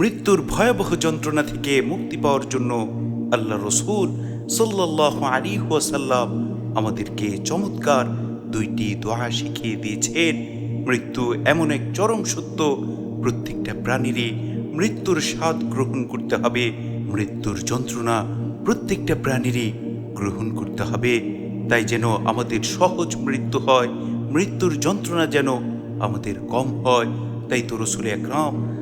মৃত্যুর ভয়াবহ যন্ত্রণা থেকে মুক্তি পাওয়ার জন্য আল্লাহ রসুল সাল্লাহ আলী ওয়াসাল্লাম আমাদেরকে চমৎকার দুইটি দোয়া শিখিয়ে দিয়েছেন। মৃত্যু এমন এক চরম সত্য, প্রত্যেকটা প্রাণীরই মৃত্যুর স্বাদ গ্রহণ করতে হবে, মৃত্যুর যন্ত্রণা প্রত্যেকটা প্রাণীরই গ্রহণ করতে হবে। তাই যেন আমাদের সহজ মৃত্যু হয়, মৃত্যুর যন্ত্রণা যেন আমাদের কম হয়। তাই তো রসুল একরাম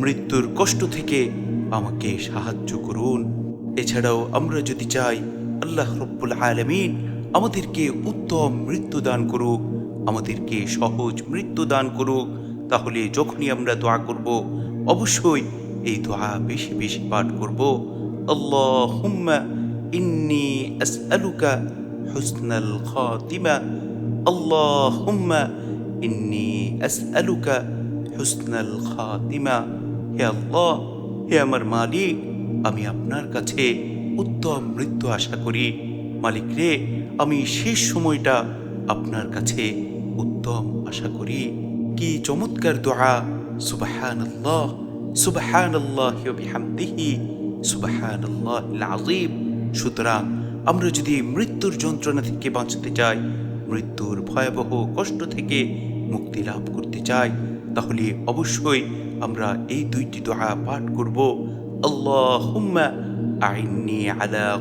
মৃত্যুর কষ্ট থেকে আমাকে সাহায্য করুন। এছাড়াও আমরা যদি চাই, আল্লাহ রব্বুল আলমিন আমাদেরকে উত্তম মৃত্যু দান করুক, আমাদেরকে সহজ মৃত্যু দান করুক, তাহলে যখনই আমরা দোয়া করব, অবশ্যই এই দোয়া বেশি বেশি পাঠ করব। আল্লাহ হুম্মা ইন্নি আসআলুকা হুসনাল খাতিমা। আল্লাহ হুম্মা ইন্নি আসআলুকা হুসনাল খাতিমা। হে আল্লাহ, হে আমার মালিক, আমি আপনার কাছে উত্তম মৃত্যু আশা করি। মালিক রে, আমি শেষ সময়টা আপনার কাছে উত্তম আশা করি। কি চমৎকার দোয়া। সুবাহান আল্লাহ সুবাহান আল্লাহ বিহামদিহি সুবাহান আল্লাহ আজিম সুতরাং আমরা যদি মৃত্যুর যন্ত্রণা থেকে বাঁচতে চাই, মৃত্যুর ভয়াবহ কষ্ট থেকে মুক্তি লাভ করতে চাই তাহলে অবশ্যই আমরা এই দুইটি দোয়া পাঠ করব। আলা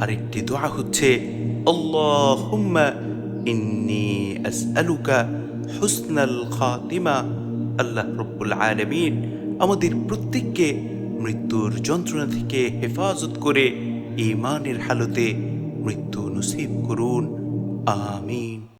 আরেকটি দোয়া হচ্ছে ইন্নি হুসনাল খাতিমা। আল্লাহ রব্বুল আলামিন আমাদের প্রত্যেককে মৃত্যুর যন্ত্রণা থেকে হেফাজত করে ইমানের হালতে মৃত্যু নসিব করুন। আমিন।